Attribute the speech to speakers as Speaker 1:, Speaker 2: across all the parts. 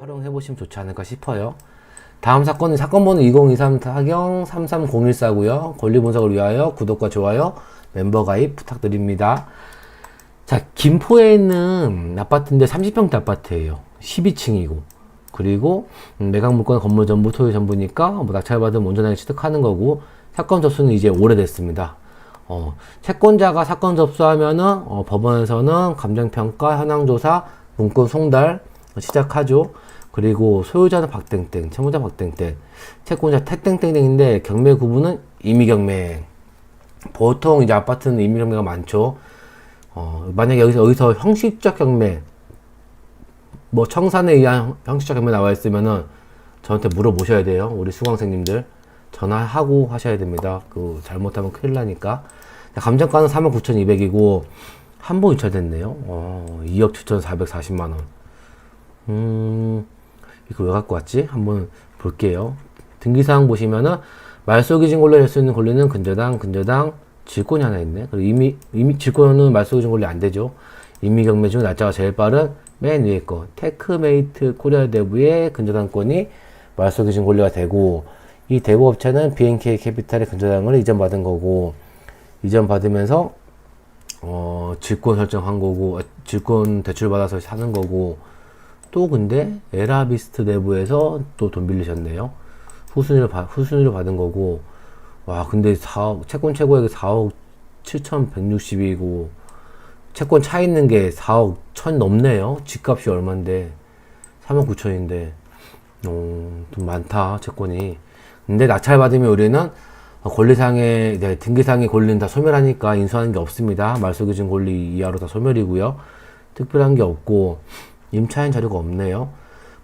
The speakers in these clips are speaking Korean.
Speaker 1: 활용해 보시면 좋지 않을까 싶어요. 다음 사건은 사건 번호 2023 타경 33014고요. 권리 분석을 위하여 구독과 좋아요, 멤버 가입 부탁드립니다. 자, 김포에 있는 아파트인데 30평대 아파트예요. 12층이고. 그리고 음, 매각 물건 건물 전부 소유 전부니까 뭐 낙찰받으면 온전하게 취득하는 거고 사건 접수는 이제 오래됐습니다. 어, 채권자가 사건 접수하면은 어, 법원에서는 감정평가, 현황조사, 문건 송달 시작하죠. 그리고 소유자는 박땡땡, 채무자 박땡땡, 채권자 태땡땡땡인데 경매 구분은 임의경매. 보통 이제 아파트는 임의경매가 많죠. 어, 만약에 여기서 여기서 형식적 경매, 뭐 청산에 의한 형식적 경매 나와 있으면은 저한테 물어보셔야 돼요. 우리 수강생님들 전화하고 하셔야 됩니다. 그 잘못하면 큰일 나니까. 감정가는 49,200이고 한 번 유찰됐네요. 어, 2억 7,440만 원. 음, 이거 왜 갖고 왔지? 한번 볼게요. 등기사항 보시면은 말소기준 권리 낼수 있는 권리는 근저당, 근저당, 질권이 하나 있네. 그리고 이미, 이미 질권은 말소기준 권리 안 되죠. 임의경매 중 날짜가 제일 빠른 맨 위에 거 테크메이트 코리아 대부의 근저당권이 말소기준 권리가 되고 이 대부 업체는 BNK 캐피탈의 근저당을 이전받은 거고 이전받으면서 어, 질권 설정한 거고 어, 질권 대출 받아서 사는 거고 또 근데 에라비스트 내부에서 또 돈 빌리셨네요. 후순위를 받, 후순위를 받은 거고 와 근데 4억 채권 최고액이 4억 7,160이고 채권 차 있는 게 4억 1천 넘네요. 집값이 얼만데 3억 9천인데 어, 좀 많다 채권이. 근데 낙찰 받으면 우리는 권리상의 네, 등기상의 권리는 다 소멸하니까 인수하는 게 없습니다. 말소기준 권리 이하로 다 소멸이고요. 특별한 게 없고 임차인 자료가 없네요.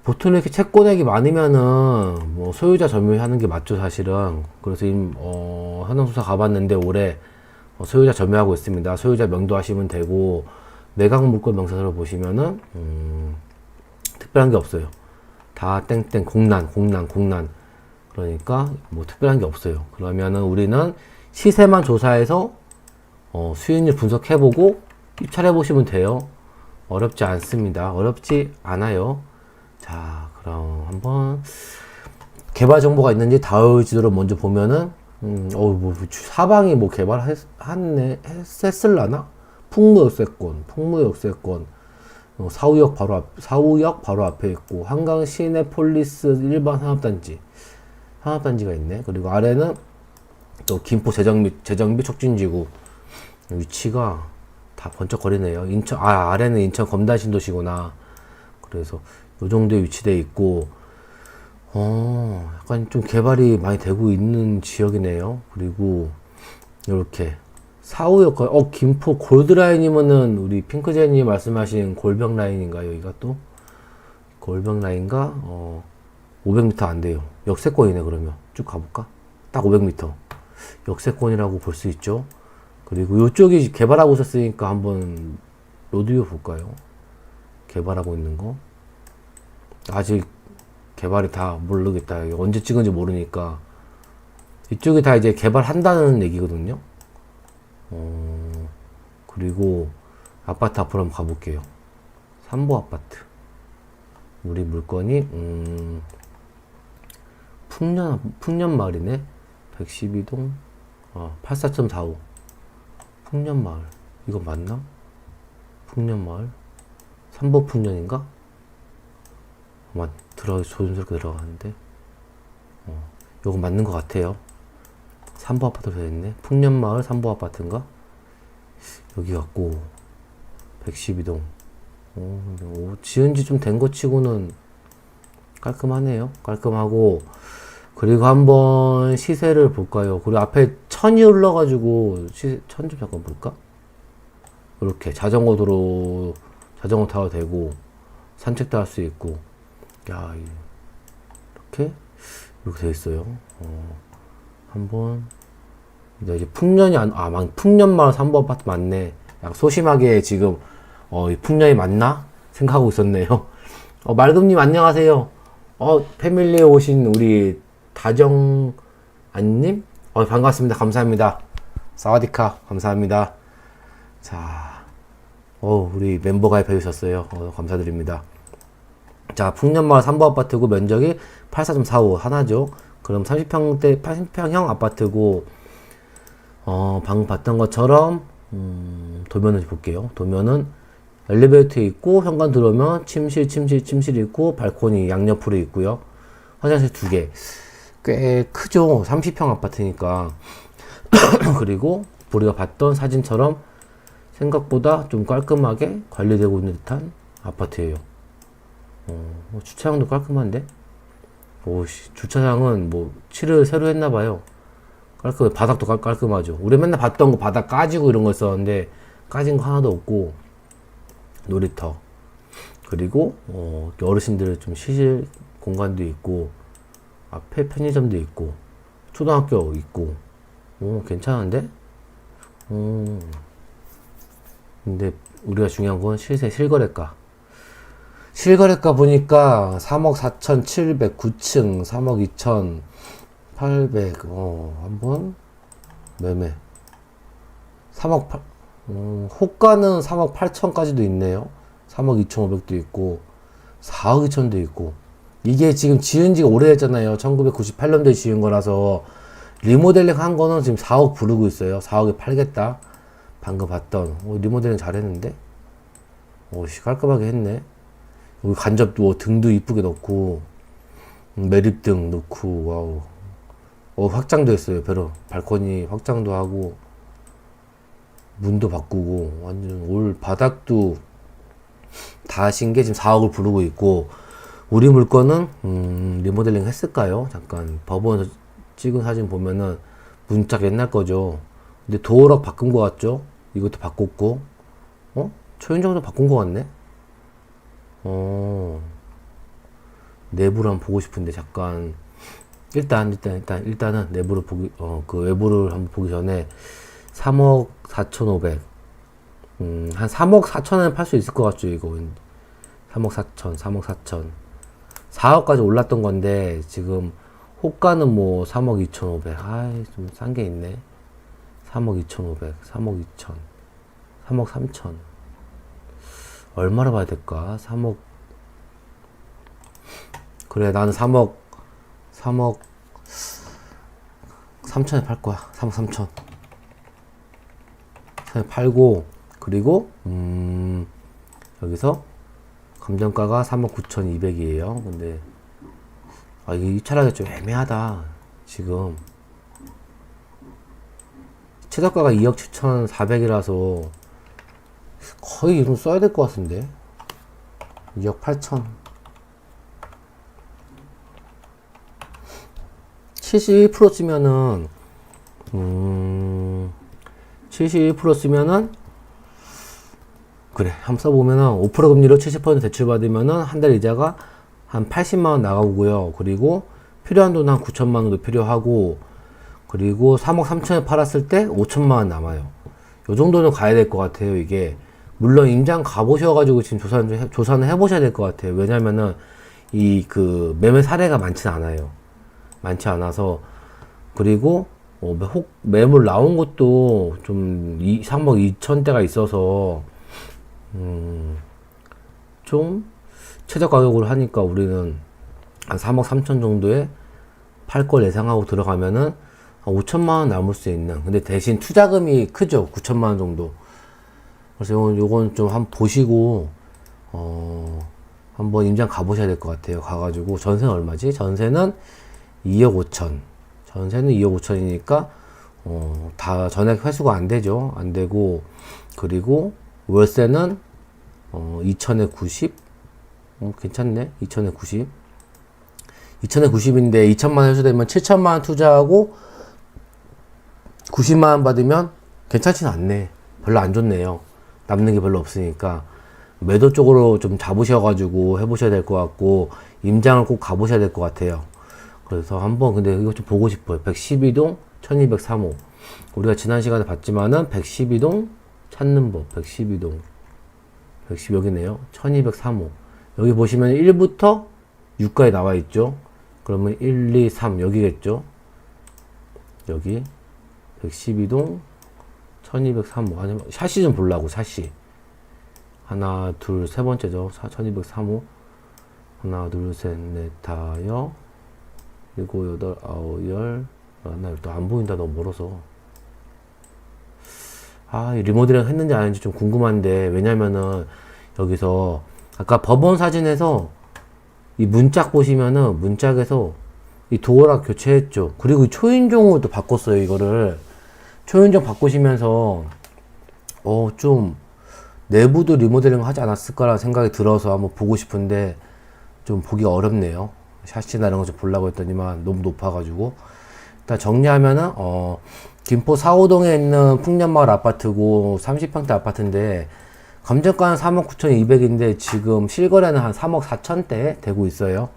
Speaker 1: 보통 이렇게 채권액이 많으면은 뭐 소유자 점유하는 게 맞죠 사실은. 그래서 임, 어, 현황수사 가봤는데 올해 어, 소유자 점유하고 있습니다. 소유자 명도하시면 되고 매각 물권 명세서를 보시면은 음, 특별한 게 없어요. 다 땡땡 공난 공난 공난 그러니까 뭐 특별한 게 없어요. 그러면은 우리는 시세만 조사해서 어, 수익률 분석해보고 입찰해 보시면 돼요. 어렵지 않습니다. 어렵지 않아요. 자, 그럼 한번 개발 정보가 있는지 다을 지도를 먼저 보면은 음, 어, 뭐 사방이 뭐 개발했네 했을라나? 풍무역세권, 풍무역세권, 어, 사우역 바로 앞, 사우역 바로 앞에 있고 한강 시내폴리스 일반 산업단지, 산업단지가 있네. 그리고 아래는 또 김포 재정비 재정비 촉진지구 위치가 다 번쩍거리네요. 인천 아 아래는 인천 검단 신도시구나. 그래서 요 정도에 위치돼 있고 어 약간 좀 개발이 많이 되고 있는 지역이네요. 그리고 이렇게 사후역과 어 김포 골드라인이면은 우리 핑크제니 말씀하신 골병 라인인가요? 여기가 또 골병 라인가 어 500m 안 돼요. 역세권이네 그러면 쭉 가볼까? 딱 500m 역세권이라고 볼 수 있죠. 그리고 이쪽이 개발하고 있었으니까 한번 로드뷰 볼까요? 개발하고 있는 거 아직 개발이 다 모르겠다. 언제 찍은지 모르니까 이쪽이 다 이제 개발한다는 얘기거든요. 어, 그리고 아파트 앞으로 한번 가볼게요. 삼보 아파트. 우리 물건이 음, 풍년 풍년 마을이네. 112동 어, 84.45. 풍년 마을. 이거 맞나? 풍년 마을. 삼보 풍년인가? 아마 들어 조심스럽게 들어가는데. 어, 요거 맞는 것 같아요. 삼보 아파트로 되어 있네. 풍년 마을 삼보 아파트인가? 여기 같고 112동. 어, 근데 오, 지은 지 좀된것 치고는 깔끔하네요. 깔끔하고 그리고 한번 시세를 볼까요? 그리고 앞에 천이 흘러가지고 천 좀 잠깐 볼까? 이렇게 자전거 도로 자전거 타도 되고 산책도 할 수 있고 야 이- 이렇게 이렇게 돼 있어요. 어, 한번 이제 풍년이 안, 아, 막 풍년 마을 3번 아파트 맞네. 약 소심하게 지금, 어, 이 풍년이 맞나? 생각하고 있었네요. 어, 말금님 안녕하세요. 어, 패밀리에 오신 우리 다정 안님? 어, 반갑습니다. 감사합니다. 사와디카. 감사합니다. 자, 어, 우리 멤버 가입해 주셨어요. 어, 감사드립니다. 자, 풍년마을 3부 아파트고 면적이 84.45 하나죠. 그럼 30평대 80평형 아파트고 어, 방금 봤던 것처럼 음, 도면을 볼게요. 도면은 엘리베이터 있고 현관 들어오면 침실, 침실, 침실 있고 발코니 양옆으로 있고요. 화장실 두 개. 꽤 크죠. 30평 아파트니까. 그리고 우리가 봤던 사진처럼 생각보다 좀 깔끔하게 관리되고 있는 듯한 아파트예요. 어, 뭐 주차장도 깔끔한데? 오, 씨, 주차장은 뭐 칠을 새로 했나 봐요. 깔끔해. 바닥도 깔, 깔끔하죠. 우리 맨날 봤던 거 바닥 까지고 이런 거 있었는데 까진 거 하나도 없고 놀이터 그리고 어, 어르신들 좀 쉬실 공간도 있고 앞에 편의점도 있고 초등학교 있고 오 괜찮은데? 음 근데 우리가 중요한 건 실세 실거래가. 실거래가 보니까 3억 4,709층 3억 2,800 어, 한번 매매. 3억 8 음, 호가는 3억 8천까지도 있네요. 3억 2,500도 있고 4억 2천도 있고 이게 지금 지은 지가 오래됐잖아요. 1998년도에 지은 거라서 리모델링 한 거는 지금 4억 부르고 있어요. 4억에 팔겠다. 방금 봤던. 오, 리모델링 잘했는데? 오씨 깔끔하게 했네. 여기 간접도 등도 이쁘게 넣고 음, 매립등 넣고 와우. 어 확장도 했어요 배로. 발코니 확장도 하고 문도 바꾸고 완전 올 바닥도 다 하신 게 지금 4억을 부르고 있고 우리 물건은 음, 리모델링 했을까요? 잠깐 법원에서 찍은 사진 보면은 문짝 옛날 거죠. 근데 도어락 바꾼 거 같죠? 이것도 바꿨고 어? 초인종도 바꾼 거 같네? 어 내부를 한번 보고 싶은데 잠깐 일단 일단 일단 일단은 내부를 보기 어 그 외부를 한번 보기 전에 3억 4,500 음, 한 3억 4천원에 팔 수 있을 것 같죠, 이거. 3억 4천, 3억 4천. 4억까지 올랐던 건데, 지금, 호가는 뭐 3억 2,500. 아이, 좀 싼 게 있네. 3억 2,500, 3억 2천, 3억 3천. 얼마나 봐야 될까? 3억. 그래, 나는 3억, 3억 3천에 팔 거야. 3억 3천. 팔고, 그리고 음 여기서 감정가가 3억 9,200이에요. 근데 아 이게 입찰하기 좀 애매하다. 지금 최저가가 2억 7,400이라서 거의 이름 써야 될 것 같은데 2억 8천 71% 쓰면은 음71% 쓰면은 그래 한번 써보면은 5% 금리로 70% 대출 받으면은 한 달 이자가 한 80만 원 나가고요. 그리고 필요한 돈한 9천만원 정도 필요하고 그리고 3억 3천에 팔았을 때 5천만 원 남아요. 요 정도는 가야 될 것 같아요 이게. 물론 임장 가보셔가지고 지금 조사는 좀 해, 조사는 해보셔야 될 것 같아요. 왜냐면은 이 그 매매 사례가 많진 않아요. 많지 않아서. 그리고 어, 매- 혹 매물 나온 것도 좀 2, 3억 2천대가 있어서 음, 좀 최저 가격으로 하니까 우리는 한 3억 3천 정도에 팔 걸 예상하고 들어가면은 한 5천만 원 남을 수 있는. 근데 대신 투자금이 크죠. 9천만 원 정도. 그래서 요건, 요건 좀 한번 보시고 어 한번 임장 가보셔야 될 것 같아요. 가가지고 전세는 얼마지? 전세는 2억 5천. 전세는 2억 5천이니까 어, 다 전액 회수가 안 되죠. 안 되고 그리고 월세는 어, 2천에 90 어, 괜찮네. 2천에 90 2천에 90인데 2천만 회수되면 7천만 원 투자하고 90만 원 받으면 괜찮진 않네. 별로 안 좋네요. 남는 게 별로 없으니까. 매도 쪽으로 좀 잡으셔가지고 해보셔야 될 것 같고 임장을 꼭 가보셔야 될 것 같아요. 그래서 한번 근데 이거 좀 보고 싶어요. 112동 1203호 우리가 지난 시간에 봤지만은 112동 찾는 법 112동 110 여기네요. 1203호 여기 보시면 1부터 6까지 나와 있죠? 그러면 1, 2, 3 여기겠죠? 여기 112동 1203호 아니면 샷시 좀 보려고 샷시. 하나 둘 세 번째죠. 1203호 하나, 둘, 셋, 넷, 다, 여, 일곱, 여덟, 아홉, 열. 아, 나또 안 보인다. 너무 멀어서. 아, 이 리모델링 했는지 안 했는지 좀 궁금한데, 왜냐면은, 여기서, 아까 법원 사진에서, 이 문짝 보시면은, 문짝에서, 이 도어락 교체했죠. 그리고 이 초인종으로 바꿨어요, 이거를. 초인종 바꾸시면서, 어, 좀, 내부도 리모델링 하지 않았을까라는 생각이 들어서 한번 보고 싶은데, 좀 보기가 어렵네요. 샤시나 이런 거 좀 보려고 했더니만 너무 높아가지고. 일단 정리하면은, 어, 김포 사호동에 있는 풍년마을 아파트고 30평대 아파트인데, 감정가는 3억 9,200인데 지금 실거래는 한 3억 4천대 되고 있어요.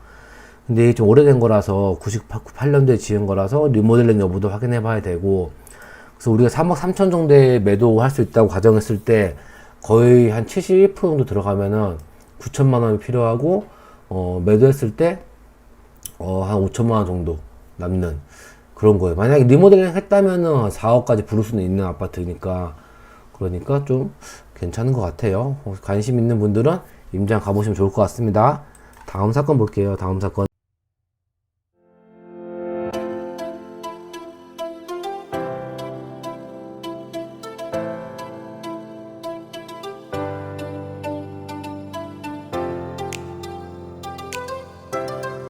Speaker 1: 근데 이게 좀 오래된 거라서 98년도에 지은 거라서 리모델링 여부도 확인해 봐야 되고, 그래서 우리가 3억 3천 정도에 매도할 수 있다고 가정했을 때 거의 한 71% 정도 들어가면은 9천만 원이 필요하고 어, 매도했을 때 어, 한 5천만 원 정도 남는 그런 거예요. 만약에 리모델링 했다면은 4억까지 부를 수는 있는 아파트니까 그러니까 좀 괜찮은 것 같아요. 어, 관심 있는 분들은 임장 가보시면 좋을 것 같습니다. 다음 사건 볼게요. 다음 사건.